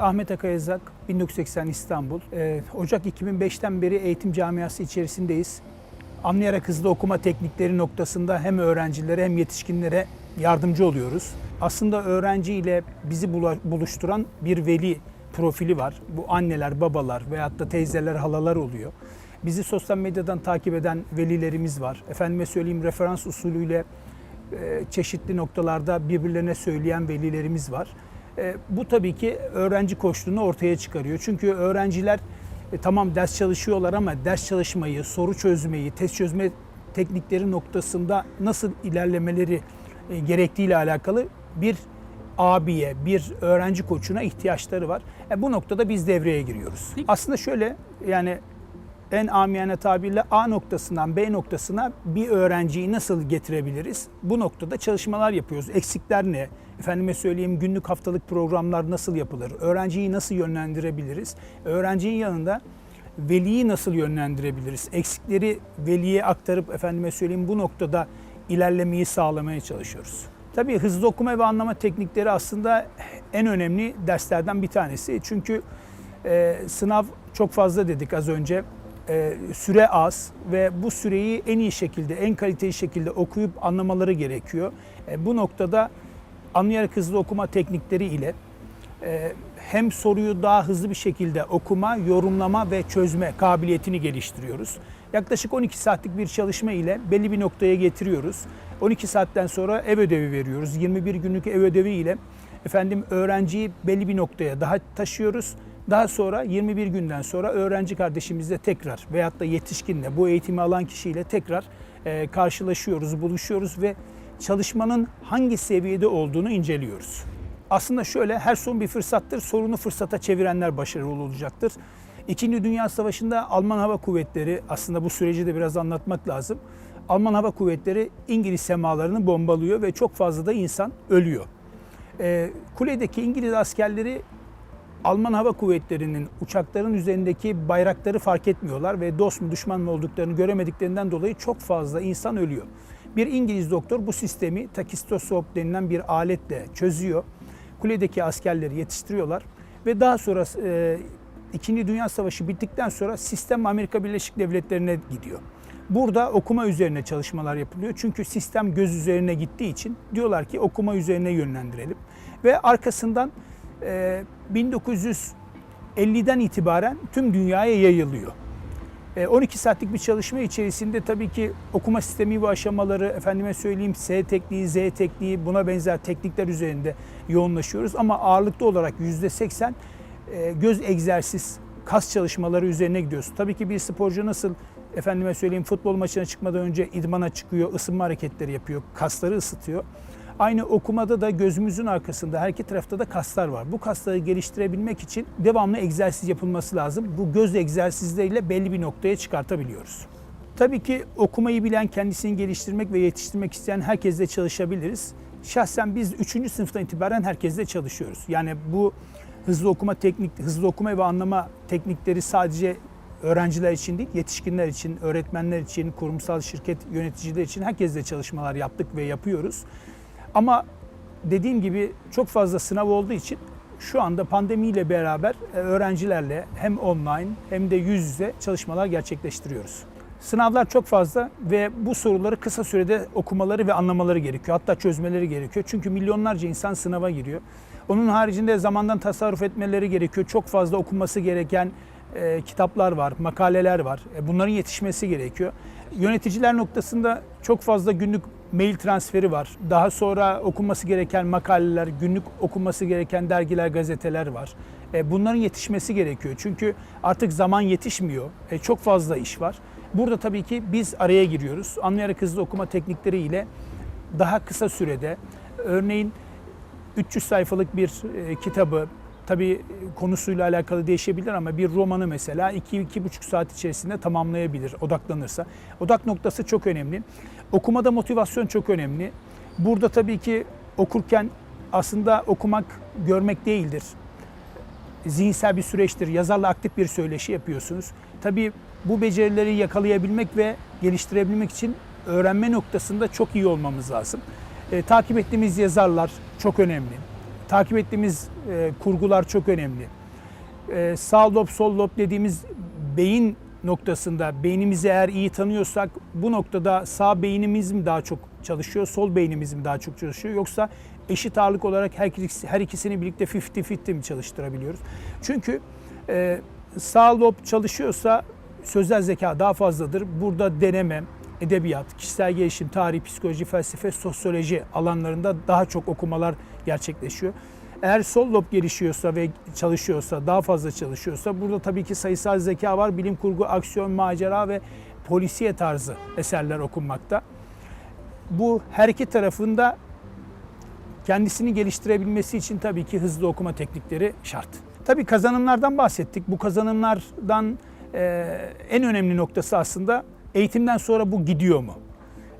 Ahmet Akayazak, 1980 İstanbul. Ee, Ocak 2005'ten beri eğitim camiası içerisindeyiz. Anlayarak hızlı okuma teknikleri noktasında hem öğrencilere hem yetişkinlere yardımcı oluyoruz. Aslında öğrenci ile bizi buluşturan bir veli profili var. Bu anneler, babalar veyahut da teyzeler, halalar oluyor. Bizi sosyal medyadan takip eden velilerimiz var. Efendime söyleyeyim referans usulüyle e, çeşitli noktalarda birbirlerine söyleyen velilerimiz var. E, Bu tabii ki öğrenci koştuğunu ortaya çıkarıyor. Çünkü öğrenciler e, tamam ders çalışıyorlar ama ders çalışmayı, soru çözmeyi, test çözme teknikleri noktasında nasıl ilerlemeleri e, gerektiğiyle alakalı bir abiye, bir öğrenci koçuna ihtiyaçları var. E, bu noktada biz devreye giriyoruz. Aslında şöyle yani en amiyane tabirle A noktasından B noktasına bir öğrenciyi nasıl getirebiliriz? Bu noktada çalışmalar yapıyoruz. Eksikler ne? Efendime söyleyeyim günlük haftalık programlar nasıl yapılır? Öğrenciyi nasıl yönlendirebiliriz? Öğrencinin yanında veliyi nasıl yönlendirebiliriz? Eksikleri veliye aktarıp efendime söyleyeyim bu noktada ilerlemeyi sağlamaya çalışıyoruz. Tabii hızlı okuma ve anlama teknikleri aslında en önemli derslerden bir tanesi. Çünkü e, sınav çok fazla dedik az önce. E, süre az ve bu süreyi en iyi şekilde, en kaliteli şekilde okuyup anlamaları gerekiyor. E, bu noktada anlayarak hızlı okuma teknikleri ile e, hem soruyu daha hızlı bir şekilde okuma, yorumlama ve çözme kabiliyetini geliştiriyoruz. Yaklaşık 12 saatlik bir çalışma ile belli bir noktaya getiriyoruz. 12 saatten sonra ev ödevi veriyoruz. 21 günlük ev ödevi ile efendim öğrenciyi belli bir noktaya daha taşıyoruz. Daha sonra 21 günden sonra öğrenci kardeşimizle tekrar veyahut da yetişkinle bu eğitimi alan kişiyle tekrar e, karşılaşıyoruz, buluşuyoruz ve çalışmanın hangi seviyede olduğunu inceliyoruz. Aslında şöyle her sorun bir fırsattır. Sorunu fırsata çevirenler başarılı olacaktır. İkinci Dünya Savaşı'nda Alman Hava Kuvvetleri aslında bu süreci de biraz anlatmak lazım. Alman Hava Kuvvetleri İngiliz semalarını bombalıyor ve çok fazla da insan ölüyor. Ee, kuledeki İngiliz askerleri Alman Hava Kuvvetleri'nin uçakların üzerindeki bayrakları fark etmiyorlar ve dost mu düşman mı olduklarını göremediklerinden dolayı çok fazla insan ölüyor. Bir İngiliz doktor bu sistemi takistosop denilen bir aletle çözüyor. Kuledeki askerleri yetiştiriyorlar ve daha sonra e, İkinci Dünya Savaşı bittikten sonra sistem Amerika Birleşik Devletleri'ne gidiyor. Burada okuma üzerine çalışmalar yapılıyor. Çünkü sistem göz üzerine gittiği için diyorlar ki okuma üzerine yönlendirelim. Ve arkasından 1950'den itibaren tüm dünyaya yayılıyor. E, 12 saatlik bir çalışma içerisinde tabii ki okuma sistemi ve aşamaları, efendime söyleyeyim S tekniği, Z tekniği buna benzer teknikler üzerinde yoğunlaşıyoruz. Ama ağırlıklı olarak %80 e, göz egzersiz, kas çalışmaları üzerine gidiyoruz. Tabii ki bir sporcu nasıl efendime söyleyeyim futbol maçına çıkmadan önce idmana çıkıyor, ısınma hareketleri yapıyor, kasları ısıtıyor. Aynı okumada da gözümüzün arkasında her iki tarafta da kaslar var. Bu kasları geliştirebilmek için devamlı egzersiz yapılması lazım. Bu göz egzersizleriyle belli bir noktaya çıkartabiliyoruz. Tabii ki okumayı bilen, kendisini geliştirmek ve yetiştirmek isteyen herkesle çalışabiliriz. Şahsen biz 3. sınıftan itibaren herkesle çalışıyoruz. Yani bu hızlı okuma teknik, hızlı okuma ve anlama teknikleri sadece öğrenciler için değil, yetişkinler için, öğretmenler için, kurumsal şirket yöneticiler için herkesle çalışmalar yaptık ve yapıyoruz. Ama dediğim gibi çok fazla sınav olduğu için şu anda pandemiyle beraber e, öğrencilerle hem online hem de yüz yüze çalışmalar gerçekleştiriyoruz. Sınavlar çok fazla ve bu soruları kısa sürede okumaları ve anlamaları gerekiyor. Hatta çözmeleri gerekiyor. Çünkü milyonlarca insan sınava giriyor. Onun haricinde zamandan tasarruf etmeleri gerekiyor. Çok fazla okunması gereken e, kitaplar var, makaleler var. E, bunların yetişmesi gerekiyor. Yöneticiler noktasında çok fazla günlük mail transferi var. Daha sonra okunması gereken makaleler, günlük okunması gereken dergiler, gazeteler var. E, bunların yetişmesi gerekiyor. Çünkü artık zaman yetişmiyor. E, çok fazla iş var. Burada tabii ki biz araya giriyoruz. Anlayarak hızlı okuma teknikleri ile daha kısa sürede örneğin 300 sayfalık bir e, kitabı tabii konusuyla alakalı değişebilir ama bir romanı mesela 2-2,5 saat içerisinde tamamlayabilir odaklanırsa. Odak noktası çok önemli. Okumada motivasyon çok önemli. Burada tabii ki okurken aslında okumak görmek değildir. Zihinsel bir süreçtir. Yazarla aktif bir söyleşi yapıyorsunuz. Tabii bu becerileri yakalayabilmek ve geliştirebilmek için öğrenme noktasında çok iyi olmamız lazım. E, takip ettiğimiz yazarlar çok önemli. Takip ettiğimiz e, kurgular çok önemli. E, sağ lob, sol lob dediğimiz beyin noktasında beynimizi eğer iyi tanıyorsak bu noktada sağ beynimiz mi daha çok çalışıyor, sol beynimiz mi daha çok çalışıyor yoksa eşit ağırlık olarak her, ikisi- her ikisini birlikte 50-50 mi çalıştırabiliyoruz? Çünkü e, sağ lob çalışıyorsa sözel zeka daha fazladır. Burada deneme, edebiyat, kişisel gelişim, tarih, psikoloji, felsefe, sosyoloji alanlarında daha çok okumalar gerçekleşiyor. Eğer sol lob gelişiyorsa ve çalışıyorsa, daha fazla çalışıyorsa burada tabii ki sayısal zeka var, bilim kurgu, aksiyon, macera ve polisiye tarzı eserler okunmakta. Bu her iki tarafında kendisini geliştirebilmesi için tabii ki hızlı okuma teknikleri şart. Tabii kazanımlardan bahsettik. Bu kazanımlardan e, en önemli noktası aslında eğitimden sonra bu gidiyor mu?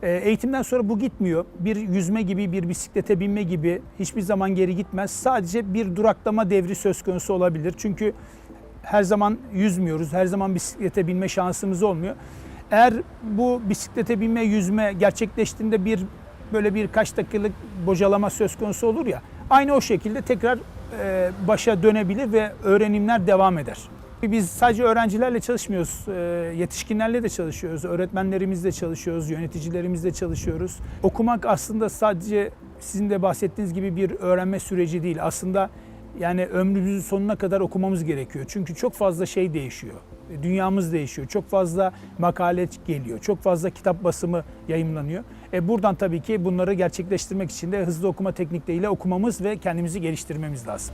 E, eğitimden sonra bu gitmiyor. Bir yüzme gibi, bir bisiklete binme gibi hiçbir zaman geri gitmez. Sadece bir duraklama devri söz konusu olabilir. Çünkü her zaman yüzmüyoruz, her zaman bisiklete binme şansımız olmuyor. Eğer bu bisiklete binme, yüzme gerçekleştiğinde bir böyle birkaç dakikalık bocalama söz konusu olur ya. Aynı o şekilde tekrar e, başa dönebilir ve öğrenimler devam eder. Biz sadece öğrencilerle çalışmıyoruz, e, yetişkinlerle de çalışıyoruz, öğretmenlerimizle çalışıyoruz, yöneticilerimizle çalışıyoruz. Okumak aslında sadece sizin de bahsettiğiniz gibi bir öğrenme süreci değil. Aslında yani ömrümüzün sonuna kadar okumamız gerekiyor. Çünkü çok fazla şey değişiyor. Dünyamız değişiyor. Çok fazla makale geliyor. Çok fazla kitap basımı yayımlanıyor. E buradan tabii ki bunları gerçekleştirmek için de hızlı okuma teknikleriyle okumamız ve kendimizi geliştirmemiz lazım.